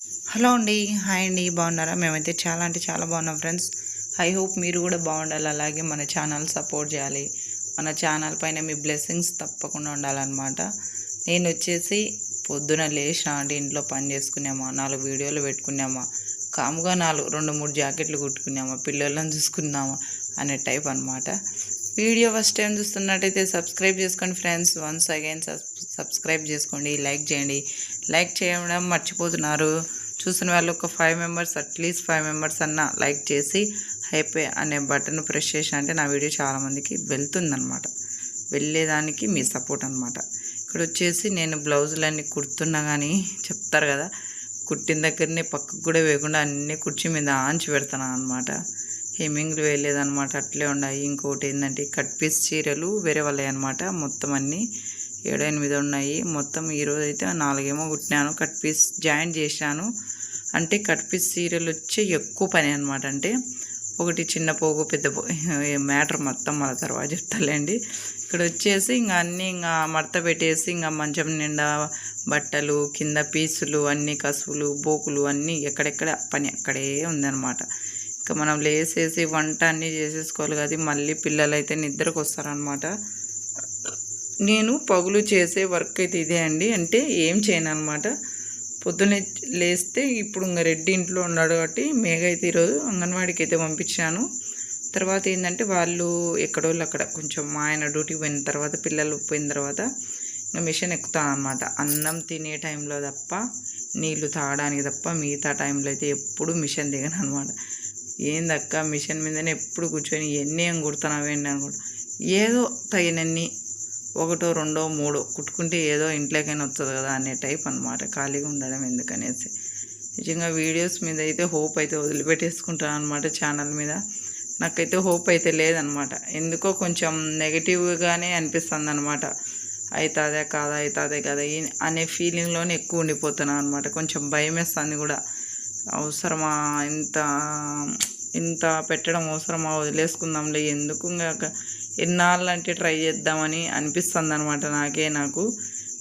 Hello అండి. Hi అండి. బాగున్నారా? మేమైతే చాలా అంటే చాలా బాగున్నాం ఫ్రెండ్స్. ఐ హోప్ మీరు కూడా బాగుండాలి. అలాగే మన ఛానల్ సపోర్ట్ చేయాలి. మన ఛానల్ పైన మీ బ్లెస్సింగ్స్ తప్పకుండా ఉండాలన్నమాట. నేను వచ్చేసి పొద్దున లేచిన అంటే ఇంట్లో పని చేసుకున్నామా నాలుగు వీడియోలు పెట్టుకున్నామా కాముగా నాలుగు రెండు మూడు జాకెట్లు కుట్టుకున్నామా పిల్లలను చూసుకున్నామా అనే టైప్ అనమాట వీడియో ఫస్ట్ టైం చూస్తున్నట్టయితే సబ్స్క్రైబ్ చేసుకోండి friends. Once again subscribe subscribe చేసుకోండి లైక్ చేయండి. లైక్ చేయడం మర్చిపోతున్నారు. చూసిన వాళ్ళు ఒక five members at least five members అన్న లైక్ చేసి హైపే అనే బటన్ ప్రెస్ చేసిన అంటే నా వీడియో చాలామందికి వెళ్తుందనమాట వెళ్ళేదానికి మీ సపోర్ట్ అనమాట ఇక్కడ వచ్చేసి నేను బ్లౌజులన్నీ కుడుతున్నా కానీ చెప్తారు కదా కుట్టిన దగ్గరనే పక్కకు కూడా వేయకుండా అన్నీ కుర్చీ మీద ఆంచి పెడతాను అనమాట హెమ్మింగ్లు వేయలేదనమాట అట్లే ఉన్నాయి ఇంకోటి ఏంటంటే కట్ పీస్ చీరలు వేరే వాళ్ళవి అనమాట మొత్తం అన్నీ ఏడు ఎనిమిది ఉన్నాయి. మొత్తం ఈరోజు అయితే నాలుగేమో కుట్టినాను. కట్ పీస్ జాయింట్ చేశాను. అంటే కట్ పీస్ సీరియల్ వచ్చే ఎక్కువ పని అనమాట అంటే ఒకటి చిన్న పోగు పెద్ద మ్యాటర్ మొత్తం మన తర్వాత చెప్తాలేండి ఇక్కడ వచ్చేసి ఇంకా అన్నీ ఇంకా మడత పెట్టేసి ఇంకా మంచం నిండా బట్టలు కింద పీసులు అన్ని కసువులు బోకులు అన్నీ ఎక్కడెక్కడ పని అక్కడే ఉందన్నమాట. ఇంకా మనం లేసేసి వంట అన్నీ చేసేసుకోవాలి కదా. మళ్ళీ పిల్లలు అయితే నిద్రకు వస్తారనమాట నేను పగులు చేసే వర్క్ అయితే ఇదే అండి. అంటే ఏం చేయను అనమాట. పొద్దున్నే లేస్తే ఇప్పుడు ఇంకా రెడ్డి ఇంట్లో ఉన్నాడు కాబట్టి మేఘ అయితే ఈరోజు అంగన్వాడికి అయితే పంపించాను. తర్వాత ఏంటంటే వాళ్ళు ఎక్కడోళ్ళు అక్కడ కొంచెం మా ఆయన డ్యూటీకి పోయిన తర్వాత పిల్లలు పోయిన తర్వాత ఇంకా మిషన్ ఎక్కుతాను అనమాట. అన్నం తినే టైంలో తప్ప నీళ్ళు తాగడానికి తప్ప మిగతా టైంలో అయితే ఎప్పుడు మిషన్ దిగను అనమాట. ఏందక్క మిషన్ మీదనే ఎప్పుడు కూర్చొని ఎన్ని ఏం కుడుతున్నావేంటి అనుకుంటా. ఏదో తగినన్ని ఒకటో రెండో మూడో కుట్టుకుంటే ఏదో ఇంట్లోకైనా వస్తుంది కదా అనే టైప్ అనమాట ఖాళీగా ఉండడం ఎందుకనేసి. నిజంగా వీడియోస్ మీద అయితే హోప్ అయితే వదిలిపెట్టేసుకుంటాను అనమాట ఛానల్ మీద. నాకైతే హోప్ అయితే లేదనమాట ఎందుకో కొంచెం నెగిటివ్గానే అనిపిస్తుంది అనమాట అవుతుందే కాదా అవుతుందే కదా అనే ఫీలింగ్లోనే ఎక్కువ ఉండిపోతున్నాను అనమాట కొంచెం భయం వేస్తుంది కూడా. అవసరమా? ఇంత ఇంత పెట్టడం అవసరమా? వదిలేసుకుందాంలే. ఎందుకు ఇంకా ఎన్నాళ్ళు అంటే ట్రై చేద్దామని అనిపిస్తుంది అనమాట నాకే నాకు.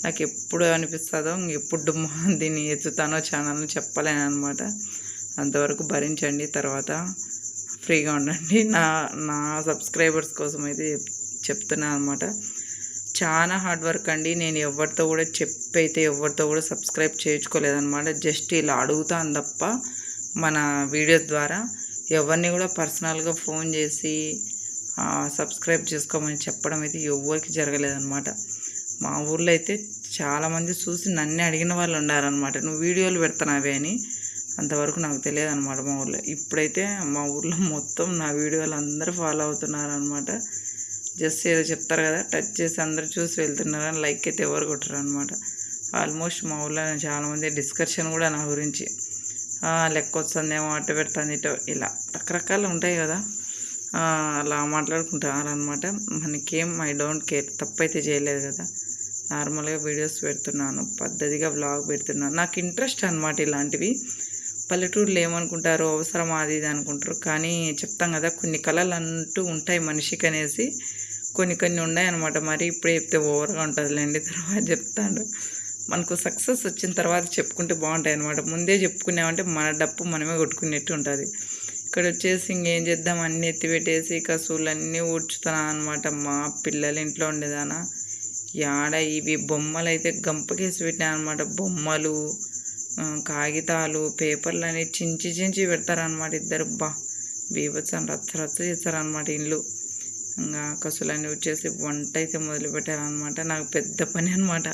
నాకు ఎప్పుడు అనిపిస్తుందో ఎప్పుడు దీన్ని ఎత్తుతానో ఛానల్ని చెప్పలేను అనమాట అంతవరకు భరించండి తర్వాత ఫ్రీగా ఉండండి. నా నా సబ్స్క్రైబర్స్ కోసం అయితే చెప్- చెప్తున్నాను అనమాట చాలా హార్డ్ వర్క్ అండి. నేను ఎవరితో కూడా చెప్పి అయితే ఎవరితో కూడా సబ్స్క్రైబ్ చేయించుకోలేదన్నమాట. జస్ట్ ఇలా అడుగుతాను తప్ప మన వీడియో ద్వారా ఎవరిని కూడా పర్సనల్గా ఫోన్ చేసి సబ్స్క్రైబ్ చేసుకోమని చెప్పడం అయితే ఎవరికి జరగలేదన్నమాట. మా ఊర్లో అయితే చాలామంది చూసి నన్ను అడిగిన వాళ్ళు ఉన్నారనమాట నువ్వు వీడియోలు పెడుతున్నావే అని. అంతవరకు నాకు తెలియదు అనమాట మా ఊర్లో. ఇప్పుడైతే మా ఊర్లో మొత్తం నా వీడియోలు అందరూ ఫాలో అవుతున్నారనమాట జస్ట్ ఏదో చెప్తారు కదా టచ్ చేసి అందరూ చూసి వెళ్తున్నారు అని లైక్ అయితే ఎవరు కొట్టరు అనమాట ఆల్మోస్ట్ మా ఊళ్ళో చాలామంది డిస్కషన్ కూడా నా గురించి. లెక్క వస్తుందేమో అట్ట పెడుతుంది ఇటు ఇలా రకరకాలు ఉంటాయి కదా. అలా మాట్లాడుకుంటున్నారు అనమాట మనకేం ఐ డోంట్ కేర్ తప్పైతే చేయలేదు కదా. నార్మల్గా వీడియోస్ పెడుతున్నాను పద్ధతిగా బ్లాగ్ పెడుతున్నాను. నాకు ఇంట్రెస్ట్ అనమాట ఇలాంటివి. పల్లెటూరులో ఏమనుకుంటారు అవసరం అది ఇది అనుకుంటారు. కానీ చెప్తాం కదా కొన్ని కళలు అంటూ ఉంటాయి మనిషికి అనేసి కొన్ని కొన్ని ఉన్నాయి అనమాట మరి ఇప్పుడే చెప్తే ఓవర్గా ఉంటుందిలేండి తర్వాత చెప్తాను మనకు సక్సెస్ వచ్చిన తర్వాత చెప్పుకుంటే బాగుంటాయి అనమాట ముందే చెప్పుకున్నామంటే మన డప్పు మనమే కొట్టుకునేట్టు ఉంటుంది ఇక్కడ వచ్చేసి ఇంకేం చేద్దాం? అన్నీ ఎత్తిపెట్టేసి కసువులన్నీ ఊడ్చుతున్నాను అనమాట మా పిల్లలు ఇంట్లో ఉండేదానా? యాడ ఇవి బొమ్మలు అయితే గంపకేసి పెట్టాను అనమాట బొమ్మలు కాగితాలు పేపర్లు అనేవి చించి చించి పెడతారనమాట ఇద్దరు. బా బీభత్సం రచ్చ రచ్చ చేస్తారనమాట ఇల్లు ఇంకా కసులన్నీ వచ్చేసి వంట అయితే మొదలు పెట్టారనమాట నాకు పెద్ద పని అనమాట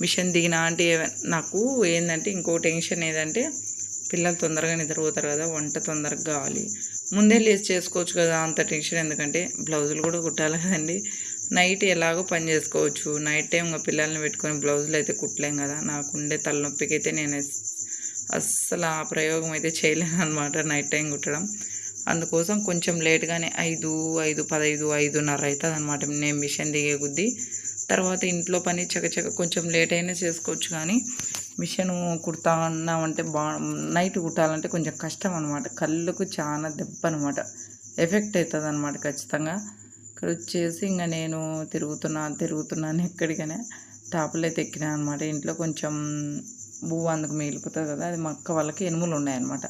మిషన్ దిగిన అంటే నాకు ఏంటంటే ఇంకో టెన్షన్ ఏదంటే పిల్లలు తొందరగా నిద్రపోతారు కదా వంట తొందరగా కావాలి. ముందే లేచి చేసుకోవచ్చు కదా అంత టెన్షన్ ఎందుకంటే బ్లౌజులు కూడా కుట్టాలి కదండి. నైట్ ఎలాగో పని చేసుకోవచ్చు. నైట్ టైం ఇంకా పిల్లల్ని పెట్టుకొని బ్లౌజులు అయితే కుట్టలేం కదా. నాకుండే తలనొప్పికి అయితే నేను అస్సలు ఆ ప్రయోగం అయితే చేయలేను అనమాట నైట్ టైం కుట్టడం. అందుకోసం కొంచెం లేట్గానే ఐదు ఐదు పదైదు ఐదున్నర అవుతుంది అనమాట నేను మిషన్ దిగే కొద్దీ. తర్వాత ఇంట్లో పని చకచక కొంచెం లేట్ అయినా చేసుకోవచ్చు కానీ మిషన్ కుడతా ఉన్నామంటే బా నైట్ కుట్టాలంటే కొంచెం కష్టం అనమాట కళ్ళకు చాలా దెబ్బ అనమాట ఎఫెక్ట్ అవుతుంది అనమాట ఖచ్చితంగా. ఇక్కడ వచ్చేసి ఇంకా నేను తిరుగుతున్నా తిరుగుతున్నాను ఎక్కడికైనా టాపులు అయితే ఎక్కినా అనమాట ఇంట్లో కొంచెం బువ్వ అందుకు మిగిలిపోతుంది కదా అది మా అక్క వాళ్ళకి ఎనుములు ఉన్నాయన్నమాట.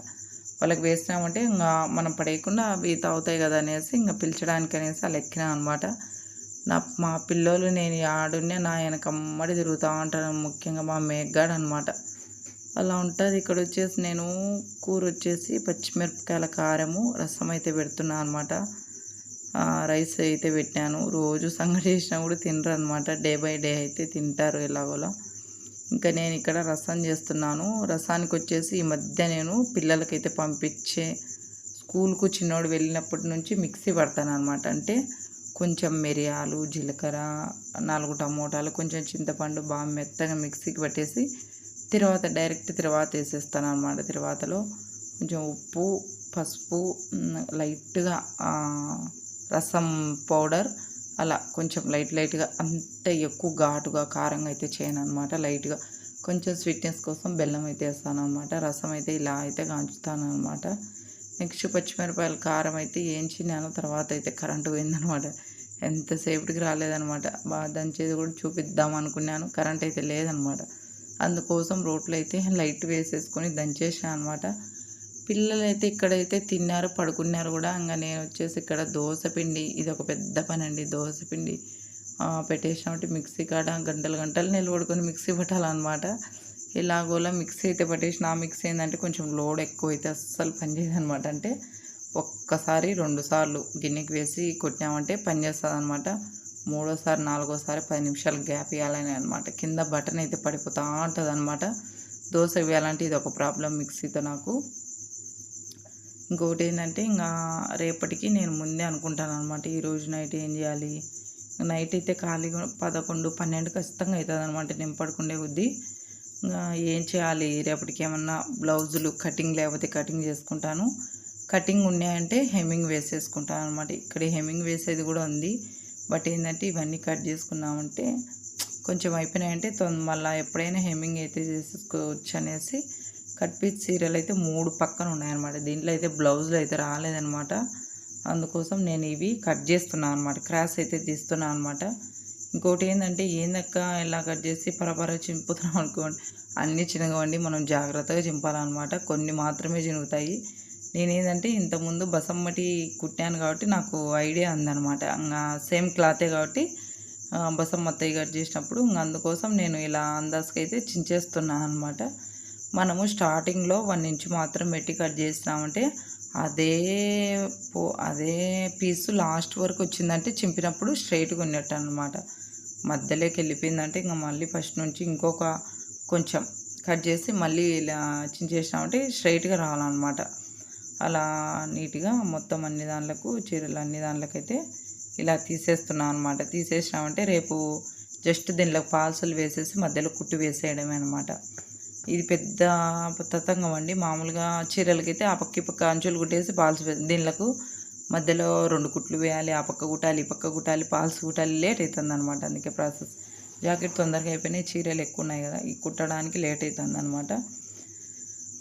వాళ్ళకి వేసినామంటే ఇంకా మనం పడేయకుండా అవి తాగుతాయి కదా అనేసి ఇంకా పిలిచడానికి అనేసి అలా ఎక్కినా అనమాట నా మా పిల్లోలు నేను ఆడున్నే నా వెనకమ్మడి తిరుగుతూ ఉంటాను ముఖ్యంగా మా మేఘగాడు అనమాట అలా ఉంటుంది. ఇక్కడ వచ్చేసి నేను కూర వచ్చేసి పచ్చిమిరపకాయల కారము రసం అయితే పెడుతున్నాను అనమాట రైస్ అయితే పెట్టాను. రోజు సంగటి చేసినా కూడా తినరు అనమాట డే బై డే అయితే తింటారు ఎలాగోలా. ఇంకా నేను ఇక్కడ రసం చేస్తున్నాను. రసానికి వచ్చేసి ఈ మధ్య నేను పిల్లలకైతే పంపించే స్కూల్కు చిన్నోడు వెళ్ళినప్పటి నుంచి మిక్సీ పడతాను అనమాట అంటే కొంచెం మిరియాలు జీలకర్ర నాలుగు టమోటాలు కొంచెం చింతపండు బాగా మెత్తగా మిక్సీకి పట్టేసి తర్వాత డైరెక్ట్ తర్వాత వేసేస్తాను అనమాట తర్వాతలో కొంచెం ఉప్పు పసుపు లైట్గా రసం పౌడర్ అలా కొంచెం లైట్ లైట్గా అంత ఎక్కువ ఘాటుగా కారంగా అయితే చేయను అనమాట లైట్గా కొంచెం స్వీట్నెస్ కోసం బెల్లం అయితే వేస్తాను అనమాట రసం అయితే ఇలా అయితే కాంచుతాను అనమాట నెక్స్ట్ పచ్చిమిరపాయలు కారం అయితే ఏంచినాను తర్వాత అయితే కరెంటు పోయిందనమాట. ఎంతసేపటికి రాలేదనమాట. బాగా దంచేది కూడా చూపిద్దాం అనుకున్నాను. కరెంట్ అయితే లేదనమాట. అందుకోసం రోట్లో అయితే లైట్ వేసేసుకొని దంచేసాను అనమాట. పిల్లలు అయితే ఇక్కడైతే తిన్నారు పడుకున్నారు కూడా. ఇంకా నేను వచ్చేసి ఇక్కడ దోశ పిండి ఇది ఒక పెద్ద పని అండి దోశ పిండి. పెట్టేసినామంటే మిక్సీ కాడ గంటలు గంటలు నిలబడుకొని మిక్సీ పెట్టాలన్నమాట. ఇలాగోలా మిక్సీ అయితే పట్టేసిన. ఆ మిక్సీ ఏంటంటే కొంచెం లోడ్ ఎక్కువ అయితే అస్సలు పనిచేయదు అనమాట అంటే ఒక్కసారి రెండు సార్లు గిన్నెకి వేసి కొట్టినామంటే పనిచేస్తుంది అనమాట మూడోసారి నాలుగోసారి పది నిమిషాలు గ్యాప్ ఇవ్వాలని అనమాట కింద బటన్ అయితే పడిపోతూ ఉంటుంది అనమాట దోశ వేయాలంటే ఇది ఒక ప్రాబ్లం మిక్సీతో నాకు. ఇంకొకటి ఏంటంటే ఇంకా రేపటికి నేను ముందే అనుకుంటాను అనమాట ఈరోజు నైట్ ఏం చేయాలి? నైట్ అయితే ఖాళీగా పదకొండు పన్నెండు ఖచ్చితంగా అవుతుంది అనమాట నేను పడుకుండే కొద్దీ ఏం చేయాలి? రేపటికి ఏమన్నా బ్లౌజులు కటింగ్ లేకపోతే కటింగ్ చేసుకుంటాను. కటింగ్ ఉన్నాయంటే హెమ్మింగ్ వేసేసుకుంటాను అనమాట ఇక్కడ హెమ్మింగ్ వేసేది కూడా ఉంది. బట్ ఏంటంటే ఇవన్నీ కట్ చేసుకున్నామంటే కొంచెం అయిపోయినాయంటే మళ్ళీ ఎప్పుడైనా హెమ్మింగ్ అయితే చేసుకోవచ్చు అనేసి కట్ పీస్ సీరియల్ అయితే మూడు పక్కన ఉన్నాయన్నమాట. దీంట్లో అయితే బ్లౌజులు అయితే రాలేదనమాట అందుకోసం నేను ఇవి కట్ చేస్తున్నాను అనమాట క్రాస్ అయితే తీస్తున్నాను అనమాట ఇంకోటి ఏంటంటే ఏందక్క ఇలా కట్ చేసి పరపర చింపుతున్నాం అనుకోండి. అన్నీ చినగవండి మనం జాగ్రత్తగా చింపాలన్నమాట. కొన్ని మాత్రమే చినుగుతాయి. నేనేంటంటే ఇంతకుముందు బసమ్మటి కుట్టాను కాబట్టి నాకు ఐడియా ఉందన్నమాట. ఇంకా సేమ్ క్లాతే కాబట్టి బసమ్మత్తయ్య కట్ చేసినప్పుడు ఇంక అందుకోసం నేను ఇలా అందాజకి అయితే చించేస్తున్నాను అనమాట మనము స్టార్టింగ్లో వన్ ఇంచ్ మాత్రం పెట్టి కట్ చేసినామంటే అదే పో అదే పీసు లాస్ట్ వరకు వచ్చిందంటే చింపినప్పుడు స్ట్రైట్గా ఉన్నట్టు అనమాట మధ్యలోకి వెళ్ళిపోయిందంటే ఇంకా మళ్ళీ ఫస్ట్ నుంచి ఇంకొక కొంచెం కట్ చేసి మళ్ళీ ఇలా చించేసినామంటే స్ట్రైట్గా రావాలన్నమాట. అలా నీట్గా మొత్తం అన్ని దాంట్లకు చీరలు అన్ని దాంట్లకైతే ఇలా తీసేస్తున్నాం అనమాట తీసేసినామంటే రేపు జస్ట్ దీనిలో పాల్సలు వేసేసి మధ్యలో కుట్టు వేసేయడమే అనమాట ఇది పెద్ద తతంగం అండి. మామూలుగా చీరలకైతే ఆ పక్క ఈ పక్క అంచులు కుట్టేసి పాల్స్ దీనిలకు మధ్యలో రెండు కుట్లు వేయాలి ఆ పక్క కుట్టాలి ఈ పక్క కుట్టాలి పాల్స్ కుట్టాలి లేట్ అవుతుంది అనమాట అందుకే ప్రాసెస్. జాకెట్ తొందరగా అయిపోయినాయి చీరలు ఎక్కువ ఉన్నాయి కదా ఈ కుట్టడానికి లేట్ అవుతుంది అనమాట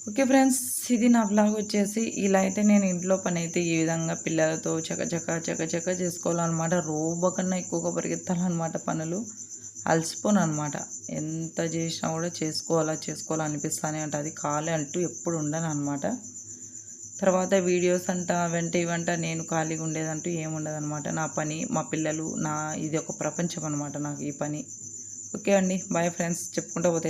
ఓకే ఫ్రెండ్స్ ఇది నా బ్లాగ్ వచ్చేసి ఇలా అయితే నేను ఇంట్లో పని అయితే ఈ విధంగా పిల్లలతో చకచక చకచక చేసుకోవాలన్నమాట. రోబో కన్నా ఎక్కువగా పరిగెత్తాలన్నమాట పనులు. అలసిపోను అనమాట ఎంత చేసినా కూడా చేసుకోవాలా చేసుకోవాలనిపిస్తానే అంటే. అది ఖాళీ అంటూ ఎప్పుడు ఉండను అనమాట తర్వాత వీడియోస్ అంట వెంట ఇవంట నేను ఖాళీగా ఉండేదంటూ ఏముండదు అనమాట నా పని మా పిల్లలు నా ఇది ఒక ప్రపంచం అనమాట నాకు ఈ పని. ఓకే అండి బాయ్ ఫ్రెండ్స్ చెప్పుకుంటూ పోతే